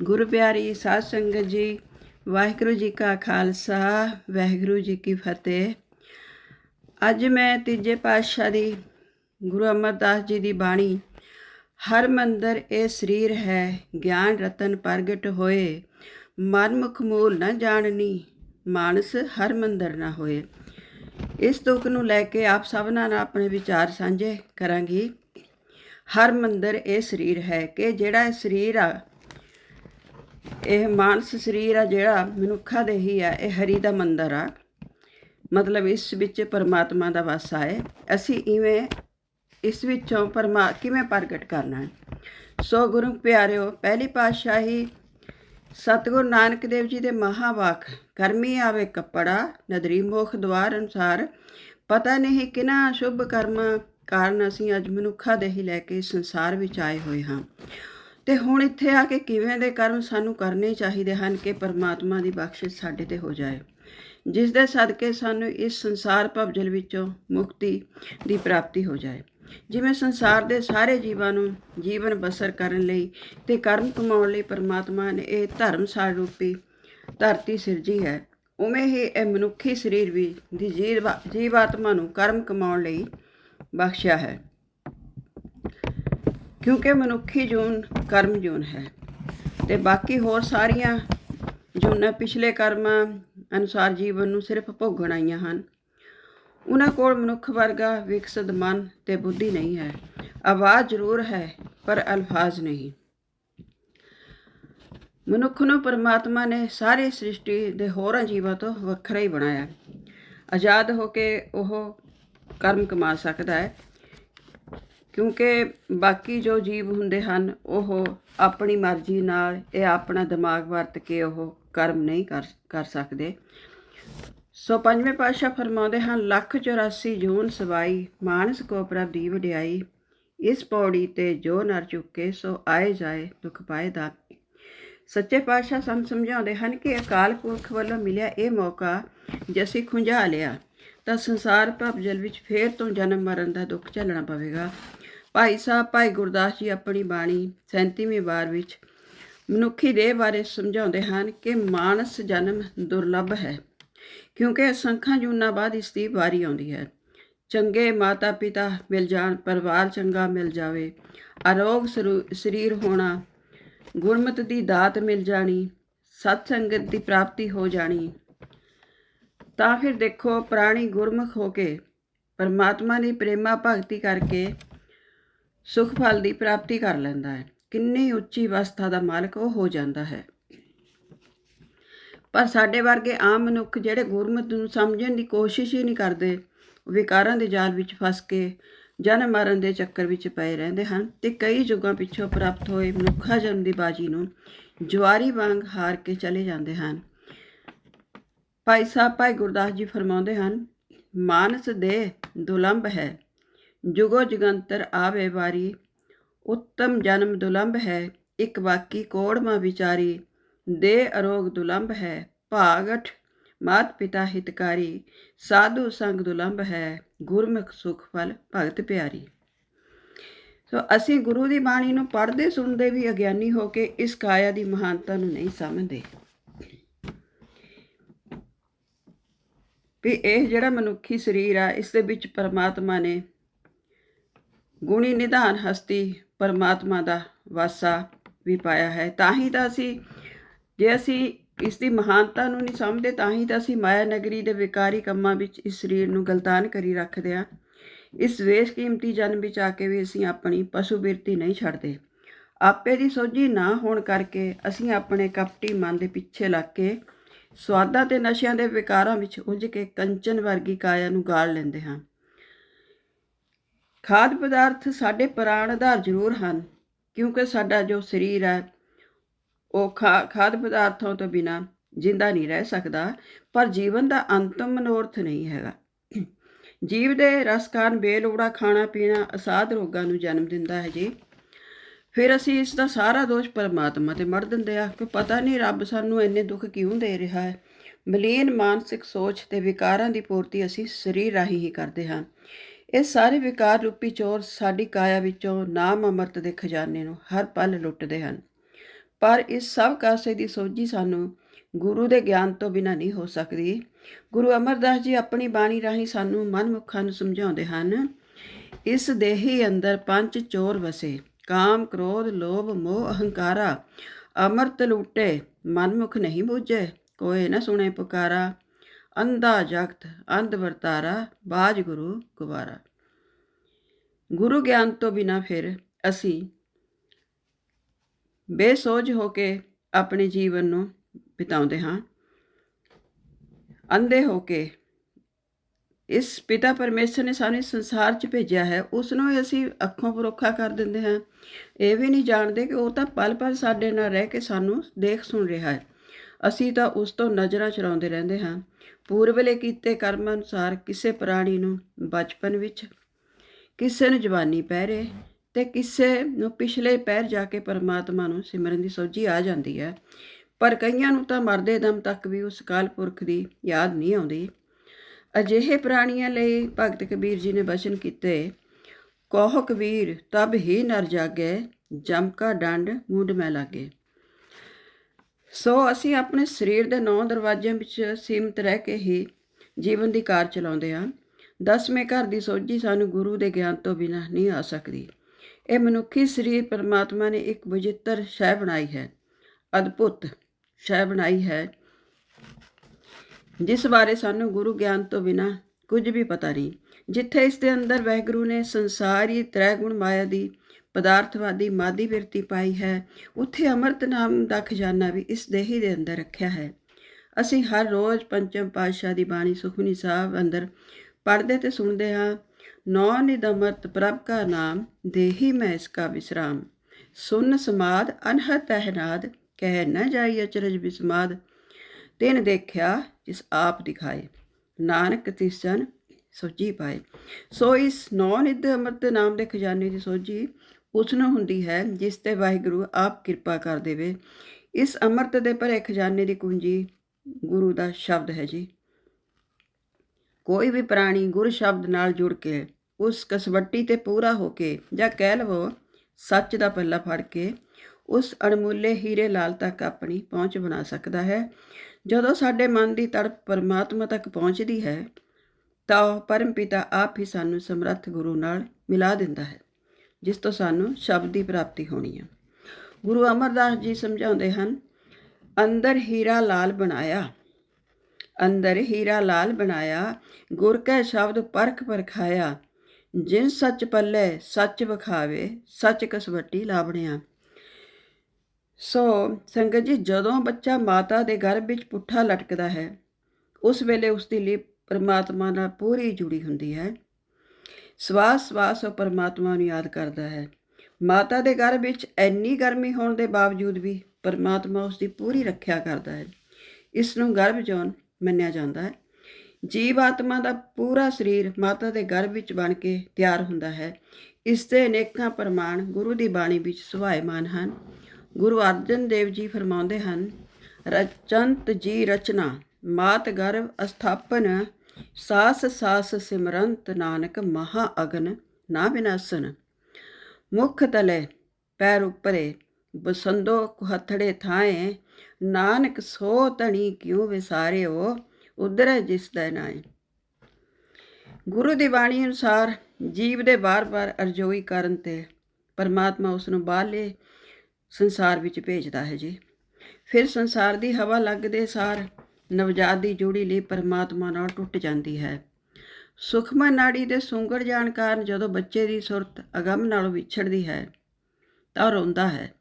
ਗੁਰੂ ਪਿਆਰੀ ਸਾਧ ਸੰਗਤ ਜੀ, ਵਾਹਿਗੁਰੂ ਜੀ ਕਾ ਖਾਲਸਾ, ਵਾਹਿਗੁਰੂ ਜੀ ਕੀ ਫਤਿਹ। ਅੱਜ ਮੈਂ ਤੀਜੇ ਪਾਤਸ਼ਾਹ ਦੀ ਗੁਰੂ ਅਮਰਦਾਸ ਜੀ ਦੀ ਬਾਣੀ, ਹਰ ਮੰਦਰ ਇਹ ਸਰੀਰ ਹੈ, ਗਿਆਨ ਰਤਨ ਪ੍ਰਗਟ ਹੋਏ। ਮਨਮੁਖ ਮੂਲ ਨਾ ਜਾਣਨੀ, ਮਾਨਸ ਹਰ ਮੰਦਰ ਨਾ ਹੋਏ। ਇਸ ਤੁਕ ਨੂੰ ਲੈ ਕੇ ਆਪ ਸਭਨਾਂ ਨਾਲ ਆਪਣੇ ਵਿਚਾਰ ਸਾਂਝੇ ਕਰਾਂਗੀ। ਹਰ ਮੰਦਰ ਇਹ ਸਰੀਰ ਹੈ, ਕਿ ਜਿਹੜਾ ਇਹ ਸਰੀਰ ਆ ਇਹ ਮਾਨਸ ਸਰੀਰ ਆ ਜਿਹੜਾ ਮਨੁੱਖਾ ਦੇ ਹੀ ਆ, ਇਹ ਹਰੀ ਦਾ ਮੰਦਰ ਆ। ਮਤਲਬ ਇਸ ਵਿੱਚ ਪਰਮਾਤਮਾ ਦਾ ਵਾਸਾ ਹੈ ਅਸੀਂ ਇਵੇਂ ਇਸ ਵਿੱਚੋਂ ਪਰਮਾ, ਕਿਵੇਂ ਪ੍ਰਗਟ ਕਰਨਾ ਹੈ? ਸੋ ਗੁਰੂ ਪਿਆਰਿਓ, ਪਹਿਲੀ ਪਾਤਸ਼ਾਹੀ ਸਤਿਗੁਰੂ ਨਾਨਕ ਦੇਵ ਜੀ ਦੇ ਮਹਾਵਾਕ, ਕਰਮੀ ਆਵੇ ਕੱਪੜਾ, ਨਦਰੀ ਮੋਖ ਦਵਾਰ ਅਨੁਸਾਰ, ਪਤਾ ਨਹੀਂ ਕਿਨਾ ਸ਼ੁਭ ਕਰਮ ਕਾਰਨ ਅਸੀਂ ਅੱਜ ਮਨੁੱਖਾ ਦੇਹੀ ਲੈ ਕੇ ਸੰਸਾਰ ਵਿੱਚ ਆਏ ਹੋਏ ਹਾਂ। ਤੇ ਹੁਣ ਇੱਥੇ ਆ ਕੇ ਕਿਵੇਂ ਦੇ ਕਰਮ ਸਾਨੂੰ ਕਰਨੇ ਚਾਹੀਦੇ ਹਨ ਕਿ ਪਰਮਾਤਮਾ ਦੀ ਬਖਸ਼ਿਸ਼ ਸਾਡੇ ਤੇ ਹੋ ਜਾਏ। ਜਿਸ ਦੇ ਸਦਕੇ ਸਾਨੂੰ ਇਸ ਸੰਸਾਰ ਭਵਜਲ ਵਿੱਚੋਂ ਮੁਕਤੀ ਦੀ ਪ੍ਰਾਪਤੀ ਹੋ ਜਾਏ। ਜਿਵੇਂ ਸੰਸਾਰ ਦੇ ਸਾਰੇ ਜੀਵਾਂ ਨੂੰ ਜੀਵਨ ਬਸਰ ਕਰਨ ਲਈ ਤੇ ਕਰਮ ਕਮਾਉਣ ਲਈ ਪਰਮਾਤਮਾ ਨੇ ਇਹ ਧਰਮਸਾਲ ਰੂਪੀ ਧਰਤੀ ਸਿਰਜੀ ਹੈ, ਉਵੇਂ ਹੀ ਇਹ ਮਨੁੱਖੀ ਸਰੀਰ ਵੀ ਦੀ ਜੀਵ ਆਤਮਾ ਨੂੰ ਕਰਮ ਕਮਾਉਣ ਲਈ ਬਖਸ਼ਿਆ ਹੈ। ਕਿਉਂਕਿ ਮਨੁੱਖੀ ਜੂਨ ਕਰਮ ਜੂਨ ਹੈ। ਤੇ ਬਾਕੀ ਹੋਰ ਸਾਰੀਆਂ ਜੂਨਾਂ ਪਿਛਲੇ ਕਰਮਾਂ ਅਨੁਸਾਰ ਜੀਵਨ ਨੂੰ ਸਿਰਫ ਭੋਗਣ ਆਈਆਂ ਹਨ। ਉਹਨਾਂ ਕੋਲ ਮਨੁੱਖ ਵਰਗਾ ਵਿਕਸਿਤ ਮਨ ਤੇ ਬੁੱਧੀ ਨਹੀਂ ਹੈ। ਆਵਾਜ਼ ਜ਼ਰੂਰ ਹੈ, ਪਰ ਅਲਫਾਜ਼ ਨਹੀਂ। ਮਨੁੱਖ ਨੂੰ ਪਰਮਾਤਮਾ ਨੇ ਸਾਰੀ ਸ੍ਰਿਸ਼ਟੀ ਦੇ ਹੋਰਾਂ ਜੀਵਾਂ ਤੋਂ ਵੱਖਰਾ ਹੀ ਬਣਾਇਆ। ਆਜ਼ਾਦ ਹੋ ਕੇ ਉਹ ਕਰਮ ਕਮਾ ਸਕਦਾ ਹੈ। ਕਿਉਂਕਿ ਬਾਕੀ ਜੋ ਜੀਵ ਹੁੰਦੇ ਹਨ, ਉਹ ਆਪਣੀ ਮਰਜ਼ੀ ਨਾਲ ਇਹ ਆਪਣਾ ਦਿਮਾਗ ਵਰਤ ਕੇ ਉਹ ਕਰਮ ਨਹੀਂ ਕਰ ਕਰ ਸਕਦੇ। ਸੋ ਪੰਜਵੇਂ ਪਾਤਸ਼ਾਹ ਫਰਮਾਉਂਦੇ ਹਨ, ਲੱਖ 84 ਜੂਨ ਸਵਾਈ, ਮਾਨਸ ਕੋ ਪ੍ਰਭ ਦੀ ਵਡਿਆਈ, ਇਸ ਪੌੜੀ ਤੇ ਜੋ ਨਰ ਚੁੱਕੇ, ਸੋ ਆਏ ਜਾਏ, ਦੁਖ ਪਾਏ ਦਾ ਸੱਚੇ ਪਾਤਸ਼ਾਹ ਸਾਨੂੰ ਸਮਝਾਉਂਦੇ ਹਨ ਕਿ ਅਕਾਲ ਪੁਰਖ ਵੱਲੋਂ ਮਿਲਿਆ ਇਹ ਮੌਕਾ ਜੇ ਅਸੀਂ ਖੁੰਝਾ ਲਿਆ, ਤਾਂ ਸੰਸਾਰ ਭਵਜਲ ਵਿੱਚ ਫੇਰ ਤੋਂ ਜਨਮ ਮਰਨ ਦਾ ਦੁੱਖ ਝੱਲਣਾ ਪਵੇਗਾ। ਭਾਈ ਸਾਹਿਬ, ਭਾਈ ਗੁਰਦਾਸ ਜੀ ਆਪਣੀ ਬਾਣੀ 37ਵੀਂ ਵਾਰ ਵਿੱਚ ਮਨੁੱਖੀ ਦੇਹ ਬਾਰੇ ਸਮਝਾਉਂਦੇ ਹਨ ਕਿ ਮਾਨਸ ਜਨਮ ਦੁਰਲੱਭ ਹੈ, ਕਿਉਂਕਿ ਅਸੰਖਾਂ ਜੂਨਾਂ ਬਾਅਦ ਇਸ ਦੀ ਵਾਰੀ ਆਉਂਦੀ ਹੈ। ਚੰਗੇ ਮਾਤਾ ਪਿਤਾ ਮਿਲ ਜਾਣ, ਪਰਿਵਾਰ ਚੰਗਾ ਮਿਲ ਜਾਵੇ, ਅਰੋਗ ਸਰੀਰ ਹੋਣਾ, ਗੁਰਮਤ ਦੀ ਦਾਤ ਮਿਲ ਜਾਣੀ ਸਤ ਸੰਗਤ ਦੀ ਪ੍ਰਾਪਤੀ ਹੋ ਜਾਣੀ, ਤਾਂ ਫਿਰ ਦੇਖੋ ਪ੍ਰਾਣੀ ਗੁਰਮੁਖ ਹੋ ਕੇ ਪਰਮਾਤਮਾ ਦੀ ਪ੍ਰੇਮਾ ਭਗਤੀ ਕਰਕੇ ਸੁਖ ਫਲ ਦੀ ਪ੍ਰਾਪਤੀ ਕਰ ਲੈਂਦਾ ਹੈ। ਕਿੰਨੀ ਉੱਚੀ ਅਵਸਥਾ ਦਾ ਮਾਲਕ ਉਹ ਹੋ ਜਾਂਦਾ ਹੈ। ਪਰ ਸਾਡੇ ਵਰਗੇ ਆਮ ਮਨੁੱਖ ਜਿਹੜੇ ਗੁਰਮਤਿ ਨੂੰ ਸਮਝਣ ਦੀ ਕੋਸ਼ਿਸ਼ ਹੀ ਨਹੀਂ ਕਰਦੇ, ਵਿਕਾਰਾਂ ਦੇ ਜਾਲ ਵਿੱਚ ਫਸ ਕੇ, ਜਨਮ ਮਰਨ ਦੇ ਚੱਕਰ ਵਿੱਚ ਪਏ ਰਹਿੰਦੇ ਹਨ ਤੇ ਕਈ ਯੁੱਗਾਂ ਪਿੱਛੋਂ ਪ੍ਰਾਪਤ ਹੋਏ ਮਨੁੱਖਾ ਜਨਮ ਦੀ ਬਾਜੀ ਨੂੰ ਜਵਾਰੀ ਵਾਂਗ ਹਾਰ ਕੇ ਚਲੇ ਜਾਂਦੇ ਹਨ। ਭਾਈ ਸਾਹਿਬ, ਭਾਈ ਗੁਰਦਾਸ ਜੀ ਫਰਮਾਉਂਦੇ ਹਨ, ਮਾਨਸ ਦੇ ਦੁਲੰਭ ਹੈ। ਜੁਗੋ ਜੁਗੰਤਰ ਆਵੇ ਵਾਰੀ। ਉੱਤਮ ਜਨਮ ਦੁਲੰਭ ਹੈ, ਇੱਕ ਬਾਕੀ ਕੋੜਮਾ ਵਿਚਾਰੀ। ਦੇ ਅਰੋਗ ਦੁਲੰਭ ਹੈ ਭਾਗਠ ਮਾਤ ਪਿਤਾ ਹਿਤਕਾਰੀ। ਸਾਧੂ ਸੰਗ ਦੁਲੰਭ ਹੈ, ਗੁਰਮੁਖ ਸੁਖ ਫਲ ਭਗਤ ਪਿਆਰੀ। ਸੋ ਅਸੀਂ ਗੁਰੂ ਦੀ ਬਾਣੀ ਨੂੰ ਪੜ੍ਹਦੇ ਸੁਣਦੇ ਵੀ ਅਗਿਆਨੀ ਹੋ ਕੇ ਇਸ ਕਾਇਆ ਦੀ ਮਹਾਨਤਾ ਨੂੰ ਨਹੀਂ ਸਮਝਦੇ। ਵੀ ਇਹ ਜਿਹੜਾ ਮਨੁੱਖੀ ਸਰੀਰ ਆ, ਇਸ ਦੇ ਵਿੱਚ ਪਰਮਾਤਮਾ ਨੇ ਗੁਣੀ ਨਿਧਾਨ ਹਸਤੀ ਪਰਮਾਤਮਾ ਦਾ ਵਾਸਾ ਵੀ ਪਾਇਆ ਹੈ। ਤਾਂ ਹੀ ਤਾਂ ਅਸੀਂ, ਜੇ ਅਸੀਂ ਇਸ ਦੀ ਮਹਾਨਤਾ ਨੂੰ ਨਹੀਂ ਸਮਝਦੇ ਤਾਂ ਹੀ ਤਾਂ ਅਸੀਂ ਮਾਇਆ ਨਗਰੀ ਦੇ ਵਿਕਾਰੀ ਕੰਮਾਂ ਵਿੱਚ ਇਸ ਸਰੀਰ ਨੂੰ ਗਲਤਾਨ ਕਰੀ ਰੱਖਦੇ ਆ ਇਸ ਵੇਸ਼ ਕੀਮਤੀ ਜਨਮ ਵਿੱਚ ਆ ਕੇ ਵੀ ਅਸੀਂ ਆਪਣੀ ਪਸ਼ੂ ਬਿਰਤੀ ਨਹੀਂ ਛੱਡਦੇ। ਆਪੇ ਦੀ ਸੋਝੀ ਨਾ ਹੋਣ ਕਰਕੇ ਅਸੀਂ ਆਪਣੇ ਕਪਟੀ ਮਨ ਦੇ ਪਿੱਛੇ ਲੱਗ ਕੇ ਸਵਾਦਾਂ ਤੇ ਨਸ਼ਿਆਂ ਦੇ ਵਿਕਾਰਾਂ ਵਿੱਚ ਉਲਝ ਕੇ ਕੰਚਨ ਵਰਗੀ ਕਾਇਆ ਨੂੰ ਗਾਲ ਲੈਂਦੇ ਹਾਂ। ਖਾਦ ਪਦਾਰਥ ਸਾਡੇ ਪ੍ਰਾਣ ਆਧਾਰ ਜ਼ਰੂਰ ਹਨ, ਕਿਉਂਕਿ ਸਾਡਾ ਜੋ ਸਰੀਰ ਹੈ, ਉਹ ਖਾਦ ਪਦਾਰਥਾਂ ਤੋਂ ਬਿਨਾ ਜਿੰਦਾ ਨਹੀਂ ਰਹਿ ਸਕਦਾ, ਪਰ ਜੀਵਨ ਦਾ ਅੰਤਮ ਮਨੋਰਥ ਨਹੀਂ ਹੈਗਾ। ਜੀਵ ਦੇ ਰਸ ਕਾਰਨ ਬੇਲੋੜਾ ਖਾਣਾ ਪੀਣਾ ਅਸਾਧ ਰੋਗਾਂ ਨੂੰ ਜਨਮ ਦਿੰਦਾ ਹੈ ਜੀ। ਫਿਰ ਅਸੀਂ ਇਸ ਦਾ ਸਾਰਾ ਦੋਸ਼ ਪਰਮਾਤਮਾ ਤੇ ਮੜ ਦਿੰਦੇ ਆ ਕਿ ਪਤਾ ਨਹੀਂ ਰੱਬ ਸਾਨੂੰ ਇੰਨੇ ਦੁੱਖ ਕਿਉਂ ਦੇ ਰਿਹਾ ਹੈ। ਮਲੀਨ ਮਾਨਸਿਕ ਸੋਚ ਤੇ ਵਿਕਾਰਾਂ ਦੀ ਪੂਰਤੀ ਅਸੀਂ ਸਰੀਰ ਰਾਹੀਂ ਹੀ ਕਰਦੇ ਹਾਂ। ਇਹ ਸਾਰੇ ਵਿਕਾਰ ਰੂਪੀ ਚੋਰ ਸਾਡੀ ਕਾਇਆ ਵਿੱਚੋਂ ਨਾਮ ਅਮਰਤ ਦੇ ਖਜ਼ਾਨੇ ਨੂੰ ਹਰ ਪਲ ਲੁੱਟਦੇ ਹਨ। ਪਰ ਇਸ ਸਭ ਕਾਸੇ ਦੀ ਸੋਝੀ ਸਾਨੂੰ ਗੁਰੂ ਦੇ ਗਿਆਨ ਤੋਂ ਬਿਨਾਂ ਨਹੀਂ ਹੋ ਸਕਦੀ। ਗੁਰੂ ਅਮਰਦਾਸ ਜੀ ਆਪਣੀ ਬਾਣੀ ਰਾਹੀਂ ਸਾਨੂੰ ਮਨਮੁਖਾਂ ਨੂੰ ਸਮਝਾਉਂਦੇ ਹਨ, ਇਸ ਦੇਹੀ ਅੰਦਰ ਪੰਜ ਚੋਰ ਵਸੇ, ਕਾਮ, ਕ੍ਰੋਧ, ਲੋਭ, ਮੋਹ, ਅਹੰਕਾਰਾ। ਅਮਰਤ ਲੂਟੇ, ਮਨਮੁਖ ਨਹੀਂ ਬੂਝੇ ਕੋਏ ਨਾ ਸੁਣੇ ਪੁਕਾਰਾ। ਅੰਧਾ ਜਗਤ, ਅੰਧ ਵਰਤਾਰਾ, ਬਾਜ ਗੁਰੂ ਗੁਬਾਰਾ। ਗੁਰੂ ਗਿਆਨ ਤੋਂ ਬਿਨਾ ਫਿਰ ਅਸੀਂ ਬੇਸੋਝ ਹੋ ਕੇ ਆਪਣੇ ਜੀਵਨ ਨੂੰ ਬਿਤਾਉਂਦੇ ਹਾਂ। ਅੰਧੇ ਹੋ ਕੇ ਇਸ ਪਿਤਾ ਪਰਮੇਸ਼ਰ ਨੇ ਸਾਨੂੰ ਇਸ ਸੰਸਾਰ 'ਚ ਭੇਜਿਆ ਹੈ, ਉਸ ਨੂੰ ਅਸੀਂ ਅੱਖੋਂ ਪਰੋਖਾ ਕਰ ਦਿੰਦੇ ਹਾਂ। ਇਹ ਵੀ ਨਹੀਂ ਜਾਣਦੇ ਕਿ ਉਹ ਤਾਂ ਪਲ ਪਲ ਸਾਡੇ ਨਾਲ ਰਹਿ ਕੇ ਸਾਨੂੰ ਦੇਖ ਸੁਣ ਰਿਹਾ ਹੈ। ਅਸੀਂ ਤਾਂ ਉਸ ਤੋਂ ਨਜ਼ਰਾਂ ਚੁਰਾਉਂਦੇ ਰਹਿੰਦੇ ਹਾਂ। ਪੂਰਬਲੇ ਕੀਤੇ ਕਰਮ ਅਨੁਸਾਰ ਕਿਸੇ ਪ੍ਰਾਣੀ ਨੂੰ ਬਚਪਨ ਵਿੱਚ ਕਿਸੇ ਨੂੰ ਜਵਾਨੀ ਪਹਿਰੇ ਤੇ ਕਿਸੇ ਨੂੰ ਪਿਛਲੇ ਪਹਿਰ ਜਾ ਕੇ ਪਰਮਾਤਮਾ ਨੂੰ ਸਿਮਰਨ ਦੀ ਸੋਝੀ ਆ ਜਾਂਦੀ ਹੈ। ਪਰ ਕਈਆਂ ਨੂੰ ਤਾਂ ਮਰਦੇ ਦਮ ਤੱਕ ਵੀ ਉਸ ਕਾਲ ਪੁਰਖ ਦੀ ਯਾਦ ਨਹੀਂ ਆਉਂਦੀ। ਅਜਿਹੇ ਪ੍ਰਾਣੀਆਂ ਲਈ ਭਗਤ ਕਬੀਰ ਜੀ ਨੇ ਬਚਨ ਕੀਤੇ ਕਹੋ ਕਬੀਰ ਤਬ ਹੀ ਨਰ ਜਾਗੇ, ਜਮ ਕਾ ਡੰਡ, ਮੁੰਡ ਮੈਂ ਲਾਗੇ। ਸੋ ਅਸੀਂ ਆਪਣੇ ਸਰੀਰ ਦੇ ਨੌ ਦਰਵਾਜ਼ਿਆਂ ਵਿੱਚ ਸੀਮਤ ਰਹਿ ਕੇ ਹੀ ਜੀਵਨ ਦੀ ਕਾਰ ਚਲਾਉਂਦੇ ਹਾਂ। ਦਸਵੇਂ ਘਰ ਦੀ ਸੋਝੀ ਸਾਨੂੰ ਗੁਰੂ ਦੇ ਗਿਆਨ ਤੋਂ ਬਿਨਾਂ ਨਹੀਂ ਆ ਸਕਦੀ। ਇਹ ਮਨੁੱਖੀ ਸਰੀਰ ਪਰਮਾਤਮਾ ਨੇ ਇੱਕ ਵਿਚਿੱਤਰ ਸ਼ੈ ਬਣਾਈ ਹੈ, ਅਦਭੁਤ ਸ਼ੈ ਬਣਾਈ ਹੈ, ਜਿਸ ਬਾਰੇ ਸਾਨੂੰ ਗੁਰੂ ਗਿਆਨ ਤੋਂ ਬਿਨਾਂ ਕੁਝ ਵੀ ਪਤਾ ਨਹੀਂ। ਜਿੱਥੇ ਇਸ ਦੇ ਅੰਦਰ ਵਹਿਗੁਰੂ ਨੇ ਸੰਸਾਰੀ ਤ੍ਰੈ ਗੁਣ ਮਾਇਆ ਦੀ ਪਦਾਰਥਵਾਦੀ ਮਾਦੀ ਵਿਰਤੀ ਪਾਈ ਹੈ। ਉੱਥੇ ਅੰਮ੍ਰਿਤ ਨਾਮ ਦਾ ਖਜ਼ਾਨਾ ਵੀ ਇਸ ਦੇਹੀ ਦੇ ਅੰਦਰ ਰੱਖਿਆ ਹੈ। ਅਸੀਂ ਹਰ ਰੋਜ਼ ਪੰਚਮ ਪਾਤਸ਼ਾਹ ਦੀ ਬਾਣੀ ਸੁਖਮਨੀ ਸਾਹਿਬ ਅੰਦਰ ਪੜ੍ਹਦੇ ਤੇ ਸੁਣਦੇ ਹਾਂ, ਨੌ ਨਿਦ ਅੰਮ੍ਰਿਤ ਪ੍ਰਭ ਕਾ ਨਾਮ, ਦੇਹੀ ਮੈਂ ਇਸ ਕਾ ਵਿਸਰਾਮ ਸੁਨ ਸਮਾਦ ਅਨਹਤ ਤਹਿਨਾਦ ਕਹਿ ਨ ਜਾਈ ਅਚਰਜ ਬਿਸਮਾਦ। ਤਿਨ ਦੇਖਿਆ, ਜਿਸ ਆਪ ਦਿਖਾਏ। ਨਾਨਕ ਤਿਸਨ ਸੋਝੀ ਪਾਏ। ਸੋ ਇਸ ਨੌ ਨਿਧ ਅੰਮ੍ਰਿਤ ਨਾਮ ਦੇ ਖਜ਼ਾਨੇ ਦੀ ਸੋਝੀ ਉਸ ਨੂੰ ਹੁੰਦੀ ਹੈ, ਜਿਸ ਤੇ ਵਾਹਿਗੁਰੂ ਆਪ ਕਿਰਪਾ ਕਰ ਦੇਵੇ। ਇਸ ਅੰਮ੍ਰਿਤ ਦੇ ਭਰੇ ਖਜ਼ਾਨੇ ਦੀ ਕੁੰਜੀ ਗੁਰੂ ਦਾ ਸ਼ਬਦ ਹੈ ਜੀ। ਕੋਈ ਵੀ ਪ੍ਰਾਣੀ ਗੁਰ ਸ਼ਬਦ ਨਾਲ ਜੁੜ ਕੇ, ਉਸ ਕਸਵੱਟੀ ਤੇ ਪੂਰਾ ਹੋ ਕੇ ਜਾਂ ਕਹਿ ਲਵੋ ਸੱਚ ਦਾ ਪੱਲਾ ਫੜ ਕੇ, ਉਸ ਅਣਮੁੱਲੇ ਹੀਰੇ ਲਾਲ ਤੱਕ ਆਪਣੀ ਪਹੁੰਚ ਬਣਾ ਸਕਦਾ ਹੈ। ਜਦੋਂ ਸਾਡੇ ਮਨ ਦੀ ਤੜਪ ਪਰਮਾਤਮਾ ਤੱਕ ਪਹੁੰਚਦੀ ਹੈ, ਤਾਂ ਪਰਮ ਪਿਤਾ ਆਪ ਹੀ ਸਾਨੂੰ ਸਮਰੱਥ ਗੁਰੂ ਨਾਲ ਮਿਲਾ ਦਿੰਦਾ ਹੈ। ਜਿਸ ਤੋਂ ਸਾਨੂੰ ਸ਼ਬਦ ਦੀ ਪ੍ਰਾਪਤੀ ਹੋਣੀ ਹੈ ਗੁਰੂ ਅਮਰਦਾਸ ਜੀ ਸਮਝਾਉਂਦੇ ਹਨ, ਅੰਦਰ ਹੀਰਾ ਲਾਲ ਬਣਾਇਆ, ਅੰਦਰ ਹੀਰਾ ਲਾਲ ਬਣਾਇਆ, ਗੁਰ ਕੈ ਸ਼ਬਦ ਪਰਖ ਪਰਖਾਇਆ, ਜਿਨ ਸੱਚ ਪੱਲੇ ਸੱਚ ਵਿਖਾਵੇ, ਸੱਚ ਕਸਵੱਟੀ ਲਾਭਣਿਆ ਸੋ ਸੰਗਤ ਜੀ, ਜਦੋਂ ਬੱਚਾ ਮਾਤਾ ਦੇ ਗਰਭ ਵਿੱਚ ਪੁੱਠਾ ਲਟਕਦਾ ਹੈ, ਉਸ ਵੇਲੇ ਉਸ ਦੀ ਲਿਪ ਪਰਮਾਤਮਾ ਨਾਲ ਪੂਰੀ ਜੁੜੀ ਹੁੰਦੀ ਹੈ। ਸਵਾਸ ਸਵਾਸ ਉਹ ਪਰਮਾਤਮਾ ਨੂੰ ਯਾਦ ਕਰਦਾ ਹੈ। ਮਾਤਾ ਦੇ ਗਰਭ ਵਿੱਚ ਇੰਨੀ ਗਰਮੀ ਹੋਣ ਦੇ ਬਾਵਜੂਦ ਵੀ ਪਰਮਾਤਮਾ ਉਸ ਦੀ ਪੂਰੀ ਰੱਖਿਆ ਕਰਦਾ ਹੈ। ਇਸ ਨੂੰ ਗਰਭ ਜੋਨ ਮੰਨਿਆ ਜਾਂਦਾ ਹੈ। ਜੀਵ ਆਤਮਾ ਦਾ ਪੂਰਾ ਸਰੀਰ ਮਾਤਾ ਦੇ ਗਰਭ ਵਿੱਚ ਬਣ ਕੇ ਤਿਆਰ ਹੁੰਦਾ ਹੈ। ਇਸ ਦੇ ਅਨੇਕਾਂ ਪ੍ਰਮਾਣ ਗੁਰੂ ਦੀ ਬਾਣੀ ਵਿੱਚ ਸੁਭਾਏਮਾਨ ਹਨ। ਗੁਰੂ ਅਰਜਨ ਦੇਵ ਜੀ ਫਰਮਾਉਂਦੇ ਹਨ, ਰਚੰਤ ਜੀ ਰਚਨਾ, ਮਾਤ ਗਰਭ ਅਸਥਾਪਨ ਸਾਸ ਸਾਸ ਸਿਮਰੰਤ ਨਾਨਕ ਮਹਾ ਅਗਨ ਨਾ ਵਿਨਾਸਨ ਮੁਖ ਤਲੇ ਪੈਰ ਉਪਰੇ ਬਸੰਦੋ ਕੁਹਥੜੇ ਥਾਏ, ਨਾਨਕ ਸੋ ਤਣੀ ਕਿਉ ਵਿਸਾਰਿਓ, ਉਧਰ ਜਿਸ ਦਾ ਨਾਏ। ਗੁਰੂ ਦੀ ਬਾਣੀ ਅਨੁਸਾਰ ਜੀਵ ਦੇ ਬਾਰ-ਬਾਰ ਅਰਜ਼ੋਈ ਕਰਨ ਤੇ ਪਰਮਾਤਮਾ ਉਸ ਨੂੰ ਬਾਹਲੇ ਸੰਸਾਰ ਵਿੱਚ ਭੇਜਦਾ ਹੈ ਜੀ। ਫਿਰ ਸੰਸਾਰ ਦੀ ਹਵਾ ਲੱਗਦੇ ਸਾਰ ਨਵਜਾਤ ਦੀ ਜੋੜੀ ਲਈ ਪਰਮਾਤਮਾ ਨਾਲ ਟੁੱਟ ਜਾਂਦੀ ਹੈ। ਸੁਖਮਾ ਨਾੜੀ ਦੇ ਸੁੰਗੜ ਜਾਣ ਕਾਰਨ ਜਦੋਂ ਬੱਚੇ ਦੀ ਸੁਰਤ ਅਗੰਮ ਨਾਲੋਂ ਵਿਛੜਦੀ ਹੈ, ਤਾਂ ਉਹ ਰੋਂਦਾ ਹੈ।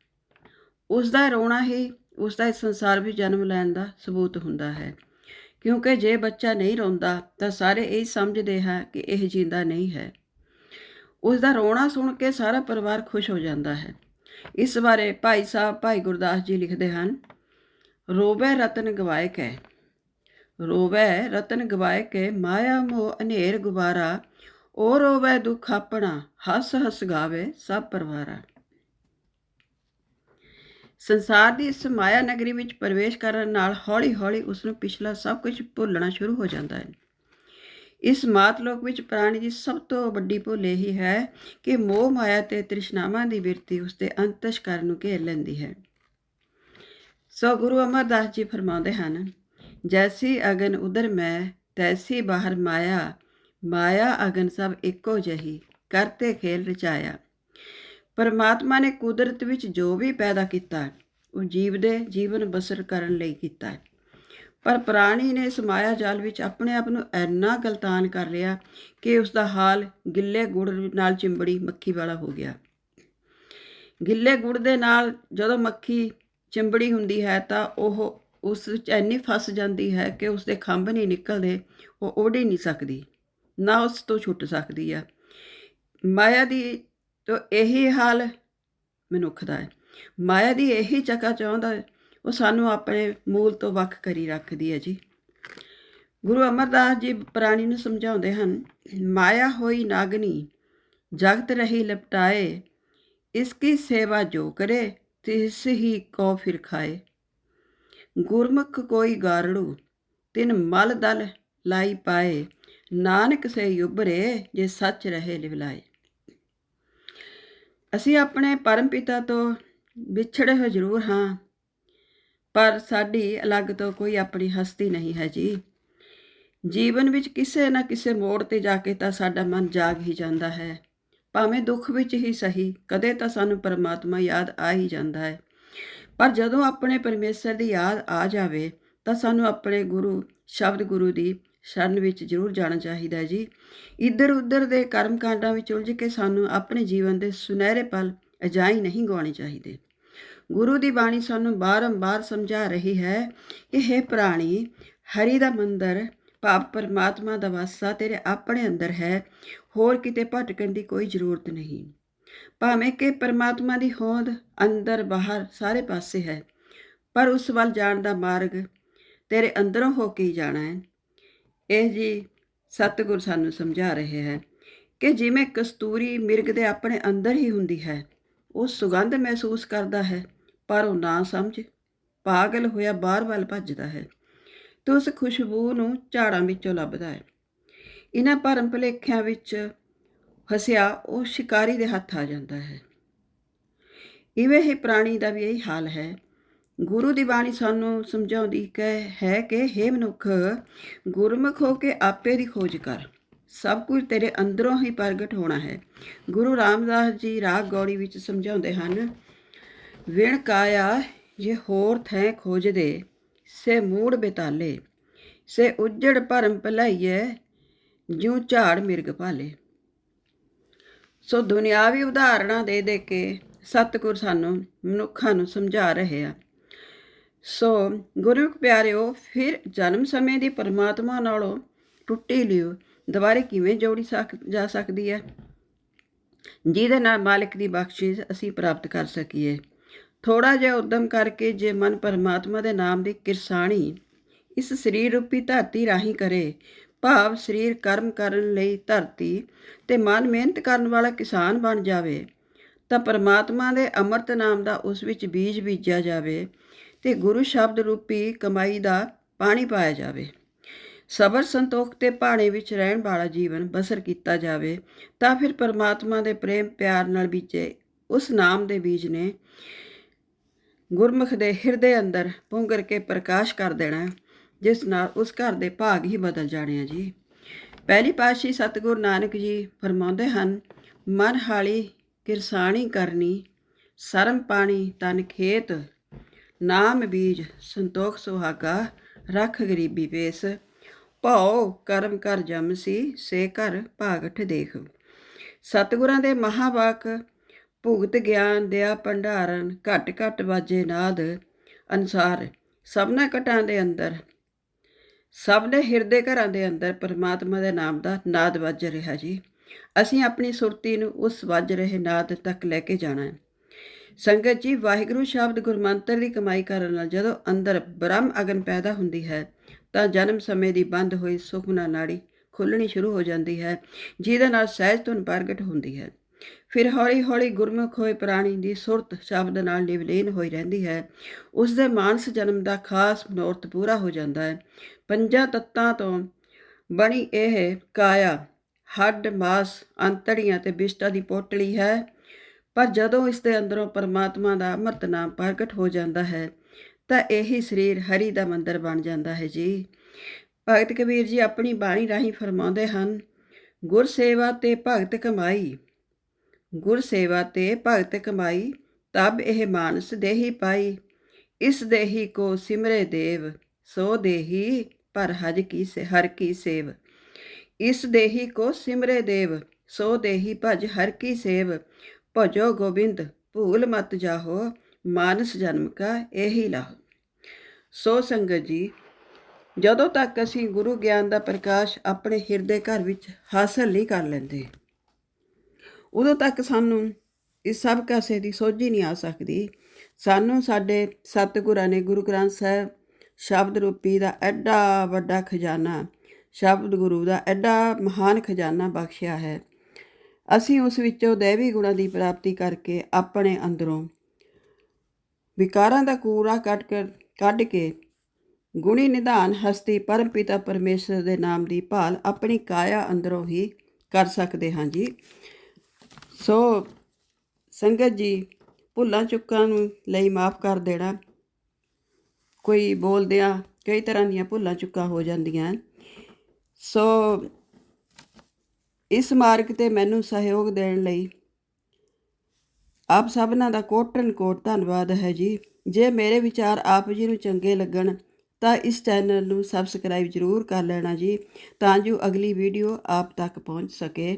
ਉਸ ਦਾ ਰੋਣਾ ਹੀ ਉਸ ਦਾ ਇਸ ਸੰਸਾਰ ਵਿੱਚ ਜਨਮ ਲੈਣ ਦਾ ਸਬੂਤ ਹੁੰਦਾ ਹੈ। ਕਿਉਂਕਿ ਜੇ ਬੱਚਾ ਨਹੀਂ ਰੋਂਦਾ, ਤਾਂ ਸਾਰੇ ਇਹ ਸਮਝਦੇ ਹੈ ਕਿ ਇਹ ਜਿੰਦਾ ਨਹੀਂ ਹੈ। ਉਸ ਦਾ ਰੋਣਾ ਸੁਣ ਕੇ ਸਾਰਾ ਪਰਿਵਾਰ ਖੁਸ਼ ਹੋ ਜਾਂਦਾ ਹੈ। ਇਸ ਬਾਰੇ ਭਾਈ ਸਾਹਿਬ ਭਾਈ ਗੁਰਦਾਸ ਜੀ ਲਿਖਦੇ ਹਨ, ਰੋਵੇ ਰਤਨ ਗਵਾਇਕ ਹੈ ਰੋਵੇ ਰਤਨ ਗਵਾਏ ਕੇ ਮਾਇਆ ਮੋਹ ਅਨੇਰ ਗੁਬਾਰਾ, ਓ ਰੋਵੇ ਦੁੱਖ ਆਪਣਾ, ਹੱਸ ਹੱਸ ਗਾਵੇ ਸਭ ਪਰਵਾਰਾ। ਸੰਸਾਰ ਦੀ ਇਸ ਮਾਇਆ ਨਗਰੀ ਵਿੱਚ ਪ੍ਰਵੇਸ਼ ਕਰਨ ਨਾਲ ਹੌਲੀ-ਹੌਲੀ ਉਸ ਨੂੰ ਪਿਛਲਾ ਸਭ ਕੁਝ ਭੁੱਲਣਾ ਸ਼ੁਰੂ ਹੋ ਜਾਂਦਾ ਹੈ। ਇਸ ਮਾਤ ਲੋਕ ਵਿੱਚ ਪ੍ਰਾਣੀ ਦੀ ਸਭ ਤੋਂ ਵੱਡੀ ਭੁੱਲ ਇਹ ਹੈ ਕਿ ਮੋਹ ਮਾਇਆ ਤੇ ਤ੍ਰਿਸ਼ਨਾਵਾਂ ਦੀ ਬਿਰਤੀ ਉਸ ਦੇ ਅੰਤਸ਼ਕਰਨ ਨੂੰ ਘੇਰ ਲੈਂਦੀ ਹੈ। ਸੋ ਗੁਰੂ ਅਮਰਦਾਸ ਜੀ ਫਰਮਾਉਂਦੇ ਹਨ ਜੈਸੀ ਅਗਨ ਉਦਰ ਮੈਂ ਤੈਸੀ ਬਾਹਰ ਮਾਇਆ ਮਾਇਆ ਅਗਨ ਸਭ ਇੱਕੋ ਜਹੀ ਕਰਤੇ ਖੇਲ ਰਚਾਇਆ ਪਰਮਾਤਮਾ ਨੇ ਕੁਦਰਤ ਵਿੱਚ ਜੋ ਵੀ ਪੈਦਾ ਕੀਤਾ ਉਹ ਜੀਵ ਦੇ ਜੀਵਨ ਬਸਰ ਕਰਨ ਲਈ ਕੀਤਾ ਹੈ। ਪਰ ਪ੍ਰਾਣੀ ਨੇ ਇਸ ਮਾਇਆ ਜਾਲ ਵਿੱਚ ਆਪਣੇ ਆਪ ਨੂੰ ਇੰਨਾ ਗਲਤਾਨ ਕਰ ਲਿਆ ਕਿ ਉਸ ਦਾ ਹਾਲ ਗਿੱਲੇ ਗੁੜ ਨਾਲ ਚਿੰਬੜੀ ਮੱਖੀ ਵਾਲਾ ਹੋ ਗਿਆ ਗਿੱਲੇ ਗੁੜ ਦੇ ਨਾਲ ਜਦੋਂ ਮੱਖੀ ਚਿੰਬੜੀ ਹੁੰਦੀ ਹੈ ਤਾਂ ਉਹ ਉਸ ਵਿੱਚ ਇੰਨੀ ਫਸ ਜਾਂਦੀ ਹੈ ਕਿ ਉਸ ਦੇ ਖੰਭ ਨਹੀਂ ਨਿਕਲਦੇ, ਉਹ ਉੱਡ ਨਹੀਂ ਸਕਦੀ, ਨਾ ਉਸ ਤੋਂ ਛੁੱਟ ਸਕਦੀ ਆ। ਮਾਇਆ ਦੀ ਤੋਂ ਇਹੀ ਹਾਲ ਮਨੁੱਖ ਦਾ ਹੈ। ਮਾਇਆ ਦੀ ਇਹੀ ਚੱਕਾ ਚਾਹੁੰਦਾ ਉਹ ਸਾਨੂੰ ਆਪਣੇ ਮੂਲ ਤੋਂ ਵੱਖ ਕਰੀ ਰੱਖਦੀ ਹੈ ਜੀ। ਗੁਰੂ ਅਮਰਦਾਸ ਜੀ ਪ੍ਰਾਣੀ ਨੂੰ ਸਮਝਾਉਂਦੇ ਹਨ, ਮਾਇਆ ਹੋਈ ਨਾਗਨੀ, ਜਗਤ ਰਹੀ ਲਪਟਾਏ ਇਸकी ਸੇਵਾ ਜੋ ਕਰੇ, ਤਿਸ ਹੀ ਕੋ ਫਿਰ ਖਾਏ। ਗੁਰਮੁਖ ਕੋਈ ਗਾਰੜੂ, ਤਿਨ ਮਲ ਦਲ ਲਾਈ ਪਾਏ। ਨਾਨਕ ਸੇ ਉਬਰੇ ਜੇ ਸੱਚ ਰਹੇ ਲਿਵਲਾਏ। ਅਸੀਂ ਆਪਣੇ ਪਰਮ ਪਿਤਾ ਤੋਂ ਵਿਛੜੇ ਹੋਏ ਜ਼ਰੂਰ ਹਾਂ, ਪਰ ਸਾਡੀ ਅਲੱਗ ਤੋਂ ਕੋਈ ਆਪਣੀ ਹਸਤੀ ਨਹੀਂ ਹੈ ਜੀ। ਜੀਵਨ ਵਿੱਚ ਕਿਸੇ ਨਾ ਕਿਸੇ ਮੋੜ ਤੇ ਜਾ ਕੇ ਤਾਂ ਸਾਡਾ ਮਨ ਜਾਗ ਹੀ ਜਾਂਦਾ ਹੈ। ਭਾਵੇਂ ਦੁੱਖ ਵਿੱਚ ਹੀ ਸਹੀ, ਕਦੇ ਤਾਂ ਸਾਨੂੰ ਪਰਮਾਤਮਾ ਯਾਦ ਆ ਹੀ ਜਾਂਦਾ ਹੈ। ਪਰ ਜਦੋਂ ਆਪਣੇ ਪਰਮੇਸ਼ਰ ਦੀ ਯਾਦ ਆ ਜਾਵੇ, ਤਾਂ ਸਾਨੂੰ ਆਪਣੇ ਗੁਰੂ, ਸ਼ਬਦ ਗੁਰੂ ਦੀ ਸ਼ਰਨ ਵਿੱਚ ਜ਼ਰੂਰ ਜਾਣਾ ਚਾਹੀਦਾ ਜੀ। ਇੱਧਰ ਉੱਧਰ ਦੇ ਕਰਮ ਕਾਂਡਾਂ ਵਿੱਚ ਉਲਝ ਕੇ ਸਾਨੂੰ ਆਪਣੇ ਜੀਵਨ ਦੇ ਸੁਨਹਿਰੇ ਪਲ ਅਜਾਈ ਨਹੀਂ ਗਵਾਉਣੇ ਚਾਹੀਦੇ। ਗੁਰੂ ਦੀ ਬਾਣੀ ਸਾਨੂੰ ਬਾਰੰਬਾਰ ਸਮਝਾ ਰਹੀ ਹੈ ਕਿ हे ਪ੍ਰਾਣੀ, ਹਰੀ ਦਾ ਮੰਦਰ ਭਾਵ ਪਰਮਾਤਮਾ ਦਾ ਵਾਸਾ ਤੇਰੇ ਆਪਣੇ ਅੰਦਰ ਹੈ, ਹੋਰ ਕਿਤੇ ਭਟਕਣ ਦੀ ਕੋਈ ਜ਼ਰੂਰਤ ਨਹੀਂ। ਭਾਵੇਂ ਕਿ ਪਰਮਾਤਮਾ ਦੀ ਹੋਂਦ ਅੰਦਰ ਬਾਹਰ ਸਾਰੇ ਪਾਸੇ ਹੈ, ਪਰ ਉਸ ਵੱਲ ਜਾਣ ਦਾ ਮਾਰਗ ਤੇਰੇ ਅੰਦਰੋਂ ਹੋ ਕੇ ਜਾਣਾ ਹੈ। ਇਹ ਜੀ ਸਤਿਗੁਰ ਸਾਨੂੰ ਸਮਝਾ ਰਹੇ ਹੈ ਕਿ ਜਿਵੇਂ ਕਸਤੂਰੀ ਮਿਰਗ ਦੇ ਆਪਣੇ ਅੰਦਰ ਹੀ ਹੁੰਦੀ ਹੈ, ਉਹ ਸੁਗੰਧ ਮਹਿਸੂਸ ਕਰਦਾ ਹੈ, ਪਰ ਉਹ ਨਾ ਸਮਝ, ਪਾਗਲ ਹੋਇਆ ਬਾਹਰ ਵੱਲ ਭੱਜਦਾ ਹੈ ਤੇ ਉਸ ਖੁਸ਼ਬੂ ਨੂੰ ਝਾੜਾਂ ਵਿੱਚੋਂ ਲੱਭਦਾ ਹੈ। ਇਹਨਾਂ ਭਰਮ ਭੁਲੇਖਿਆਂ ਵਿੱਚ ਫਸਿਆ, ਉਹ ਸ਼ਿਕਾਰੀ ਦੇ ਹੱਥ ਆ ਜਾਂਦਾ ਹੈ। ਇਵੇਂ ਹੀ ਪ੍ਰਾਣੀ ਦਾ ਵੀ ਇਹੀ ਹਾਲ ਹੈ। ਗੁਰੂ ਦੀ ਬਾਣੀ ਸਾਨੂੰ ਸਮਝਾਉਂਦੀ ਕਿ ਹੈ ਕਿ हे ਮਨੁੱਖ, ਗੁਰਮੁਖ ਹੋ ਕੇ ਆਪੇ ਦੀ ਖੋਜ ਕਰ। ਸਭ ਕੁਝ ਤੇਰੇ ਅੰਦਰੋਂ ਹੀ ਪ੍ਰਗਟ ਹੋਣਾ ਹੈ। ਗੁਰੂ ਰਾਮਦਾਸ ਜੀ ਰਾਗ ਗੌੜੀ ਵਿੱਚ ਸਮਝਾਉਂਦੇ ਹਨ, ਵਿਣ ਕਾਇਆ ਜੇ ਹੋਰ ਥੈ ਖੋਜਦੇ, ਸੇ ਮੂੜ ਬਿਤਾਲੇ, ਸੇ ਉੱਜੜ ਭਰਮ ਭਲਾਈਐ, ਜਿਉ ਝਾੜ ਮਿਰਗ ਭਾਲੇ। ਸੋ ਦੁਨਿਆਵੀ ਉਦਾਹਰਣਾਂ ਦੇ ਦੇ ਕੇ ਸਤਿਗੁਰ ਸਾਨੂੰ ਮਨੁੱਖਾਂ ਨੂੰ ਸਮਝਾ ਰਹੇ ਆ। ਸੋ ਗੁਰੂ ਪਿਆਰਿਓ, ਫਿਰ ਜਨਮ ਸਮੇਂ ਦੀ ਪਰਮਾਤਮਾ ਨਾਲੋਂ ਟੁੱਟੀ ਲਿਓ। ਦੁਬਾਰੇ ਕਿਵੇਂ ਜੋੜੀ ਸਕ, ਜਾ ਸਕਦੀ ਹੈ? ਜਿਹਦੇ ਨਾਲ ਮਾਲਕ ਦੀ ਬਖਸ਼ਿਸ਼ ਅਸੀਂ ਪ੍ਰਾਪਤ ਕਰ ਸਕੀਏ। ਥੋੜਾ ਜਿਹਾ ਉਦਮ ਕਰਕੇ ਜੇ ਮਨ ਪਰਮਾਤਮਾ ਦੇ ਨਾਮ ਦੀ ਕਿਰਸਾਣੀ ਇਸ ਸਰੀਰ ਰੂਪੀ ਧਰਤੀ ਰਾਹੀਂ ਕਰੇ ਭਾਵ ਸਰੀਰ ਕਰਮ ਕਰਨ ਲਈ ਧਰਤੀ ਤੇ ਮਨ ਮਿਹਨਤ ਕਰਨ ਵਾਲਾ ਕਿਸਾਨ ਬਣ ਜਾਵੇ, ਤਾਂ ਪਰਮਾਤਮਾ ਦੇ ਅੰਮ੍ਰਿਤ ਨਾਮ ਦਾ ਉਸ ਵਿੱਚ ਬੀਜ ਬੀਜਿਆ ਜਾਵੇ ਤੇ ਗੁਰੂ ਸ਼ਬਦ ਰੂਪੀ ਕਮਾਈ ਦਾ ਪਾਣੀ ਪਾਇਆ ਜਾਵੇ। ਸਬਰ ਸੰਤੋਖ ਤੇ ਭਾਣੇ ਵਿੱਚ ਰਹਿਣ ਵਾਲਾ ਜੀਵਨ ਬਸਰ ਕੀਤਾ ਜਾਵੇ, ਤਾਂ ਫਿਰ ਪਰਮਾਤਮਾ ਦੇ ਪ੍ਰੇਮ ਪਿਆਰ ਨਾਲ ਬੀਜੇ ਉਸ ਨਾਮ ਦੇ ਬੀਜ ਨੇ ਗੁਰਮੁਖ ਦੇ ਹਿਰਦੇ ਅੰਦਰ ਪੁੰਗਰ ਕੇ ਪ੍ਰਕਾਸ਼ ਕਰ ਦੇਣਾ। ਜਿਸ ਨਾਲ ਉਸ ਘਰ ਦੇ ਭਾਗ ਹੀ ਬਦਲ ਜਾਣੇ ਆ ਜੀ। ਪਹਿਲੀ ਪਾਤਸ਼ਾਹੀ ਸਤਿਗੁਰ ਨਾਨਕ ਜੀ ਫਰਮਾਉਂਦੇ ਹਨ, ਮਨ ਹਾਲੀ ਕਿਰਸਾਣੀ ਕਰਨੀ, ਸਰਮ ਪਾਣੀ ਤਨ ਖੇਤ, ਨਾਮ ਬੀਜ ਸੰਤੋਖ ਸੁਹਾਗਾ, ਰੱਖ ਗਰੀਬੀ ਪੇਸ ਭਉ ਕਰਮ ਕਰ ਜਮ ਸੀ, ਸੇ ਘਰ ਭਾਗਠ ਦੇਖ। ਸਤਿਗੁਰਾਂ ਦੇ ਮਹਾਵਾਕ, ਭੁਗਤ ਗਿਆਨ ਦਿਆ ਭੰਡਾਰਨ ਘਟ ਘਟ ਵਾਜੇ ਨਾਦ, ਅਨਸਾਰ ਸਭਨਾ ਘਟਾਂ ਦੇ ਅੰਦਰ ਸਭ ਦੇ ਹਿਰਦੇ ਘਰਾਂ ਦੇ ਅੰਦਰ ਪਰਮਾਤਮਾ ਦੇ ਨਾਮ ਦਾ ਨਾਦ ਵੱਜ ਰਿਹਾ ਜੀ। ਅਸੀਂ ਆਪਣੀ ਸੁਰਤੀ ਨੂੰ ਉਸ ਵੱਜ ਰਹੇ ਨਾਦ ਤੱਕ ਲੈ ਕੇ ਜਾਣਾ ਹੈ। ਸੰਗਤ ਜੀ, ਵਾਹਿਗੁਰੂ ਸ਼ਬਦ ਗੁਰਮੰਤਰ ਦੀ ਕਮਾਈ ਕਰਨ ਨਾਲ ਜਦੋਂ ਅੰਦਰ ਬ੍ਰਹਮ ਅਗਨ ਪੈਦਾ ਹੁੰਦੀ ਹੈ, ਤਾਂ ਜਨਮ ਸਮੇਂ ਦੀ ਬੰਦ ਹੋਈ ਸੁਖਨਾ ਨਾੜੀ ਖੁੱਲਣੀ ਸ਼ੁਰੂ ਹੋ ਜਾਂਦੀ ਹੈ, ਜਿਹਦੇ ਨਾਲ ਸਹਿਜ ਧੁਨ ਪ੍ਰਗਟ ਹੁੰਦੀ ਹੈ। ਫਿਰ ਹੌਲੀ ਹੌਲੀ ਗੁਰਮੁਖ ਹੋਏ ਪ੍ਰਾਣੀ ਦੀ ਸੁਰਤ ਸ਼ਬਦ ਨਾਲ ਨਿਵਲੀਨ ਹੋਈ ਰਹਿੰਦੀ ਹੈ। ਉਸ ਦੇ ਮਾਨਸ ਜਨਮ ਦਾ ਖਾਸ ਮਨੋਰਥ ਪੂਰਾ ਹੋ ਜਾਂਦਾ ਹੈ। ਪੰਜਾਂ ਤੱਤਾਂ ਤੋਂ ਬਣੀ ਇਹ ਕਾਇਆ, ਹੱਡ, ਮਾਸ, ਅੰਤੜੀਆਂ ਤੇ ਬਿਸ਼ਟਾ ਦੀ ਪੋਟਲੀ ਹੈ। ਪਰ ਜਦੋਂ ਇਸ ਦੇ ਅੰਦਰੋਂ ਪਰਮਾਤਮਾ ਦਾ ਅੰਮ੍ਰਿਤ ਨਾਮ ਪ੍ਰਗਟ ਹੋ ਜਾਂਦਾ ਹੈ, ਤਾਂ ਇਹੀ ਸਰੀਰ ਹਰੀ ਦਾ ਮੰਦਰ ਬਣ ਜਾਂਦਾ ਹੈ ਜੀ। ਭਗਤ ਕਬੀਰ ਜੀ ਆਪਣੀ ਬਾਣੀ ਰਾਹੀਂ ਫਰਮਾਉਂਦੇ ਹਨ, ਗੁਰ ਸੇਵਾ ਤੇ ਭਗਤ ਕਮਾਈ ਗੁਰ ਸੇਵਾ ਤੇ ਭਗਤ ਕਮਾਈ, ਤਬ ਇਹ ਮਾਨਸ ਦੇਹੀ ਪਾਈ। ਇਸ ਦੇਹੀ ਕੋ ਸਿਮਰੇ ਦੇਵ, ਸੋ ਦੇਹੀ ਪਰ ਹਜ ਕੀ ਸੇ ਹਰ ਕੀ ਸੇਵ। ਇਸ ਦੇਹੀ ਕੋ ਸਿਮਰੇ ਦੇਵ, ਸੋ ਦੇਹੀ ਭਜ ਹਰ ਕੀ ਸੇਵ। ਭਜੋ ਗੋਬਿੰਦ, ਭੂਲ ਮਤ ਜਾਹੋ, ਮਾਨਸ ਜਨਮ ਕਾ ਇਹੀ ਲਾਹ। ਸੋ ਸੰਗਤ ਜੀ, ਜਦੋਂ ਤੱਕ ਅਸੀਂ ਗੁਰੂ ਗਿਆਨ ਦਾ ਪ੍ਰਕਾਸ਼ ਆਪਣੇ ਹਿਰਦੇ ਘਰ ਵਿੱਚ ਹਾਸਲ ਨਹੀਂ ਕਰ ਲੈਂਦੇ ਉਦੋਂ ਤੱਕ ਸਾਨੂੰ ਇਸ ਸਭ ਕਾਸੇ ਦੀ ਸੋਝੀ ਨਹੀਂ ਆ ਸਕਦੀ। ਸਾਨੂੰ ਸਾਡੇ ਸਤਿਗੁਰਾਂ ਨੇ ਗੁਰੂ ਗ੍ਰੰਥ ਸਾਹਿਬ ਸ਼ਬਦ ਰੂਪੀ ਦਾ ਐਡਾ ਵੱਡਾ ਖਜ਼ਾਨਾ, ਸ਼ਬਦ ਗੁਰੂ ਦਾ ਐਡਾ ਮਹਾਨ ਖਜ਼ਾਨਾ ਬਖਸ਼ਿਆ ਹੈ। ਅਸੀਂ ਉਸ ਵਿੱਚੋਂ ਦੇਵੀ ਗੁਣਾਂ ਦੀ ਪ੍ਰਾਪਤੀ ਕਰਕੇ ਆਪਣੇ ਅੰਦਰੋਂ ਵਿਕਾਰਾਂ ਦਾ ਕੂੜਾ ਕੱਢ ਕੇ ਕੱਢ ਕੇ ਗੁਣੀ ਨਿਧਾਨ, ਹਸਤੀ ਪਰਮਪਿਤਾ ਪਰਮੇਸ਼ਰ ਦੇ ਨਾਮ ਦੀ ਭਾਲ ਆਪਣੀ ਕਾਇਆ ਅੰਦਰੋਂ ਹੀ ਕਰ ਸਕਦੇ ਹਾਂ ਜੀ। ਸੋ ਸੰਗਤ ਜੀ, ਭੁੱਲਾਂ ਚੁੱਕਾਂ ਨੂੰ ਲਈ ਮਾਫ ਕਰ ਦੇਣਾ। ਕੋਈ ਬੋਲਦਿਆਂ ਕਈ ਤਰ੍ਹਾਂ ਦੀਆਂ ਭੁੱਲਾਂ ਚੁੱਕਾਂ ਹੋ ਜਾਂਦੀਆਂ ਸੋ ਇਸ ਮਾਰਗ ਤੇ ਮੈਨੂੰ ਸਹਿਯੋਗ ਦੇਣ ਲਈ ਆਪ ਸਭਨਾਂ ਦਾ ਕੋਟਨ ਕੋਟ ਧੰਨਵਾਦ ਹੈ ਜੀ। ਜੇ ਮੇਰੇ ਵਿਚਾਰ ਆਪ ਜੀ ਨੂੰ ਚੰਗੇ ਲੱਗਣ, ਤਾਂ ਇਸ ਚੈਨਲ ਨੂੰ ਸਬਸਕ੍ਰਾਈਬ ਜ਼ਰੂਰ ਕਰ ਲੈਣਾ ਜੀ, ਤਾਂ ਜੋ ਅਗਲੀ ਵੀਡੀਓ ਆਪ ਤੱਕ ਪਹੁੰਚ ਸਕੇ।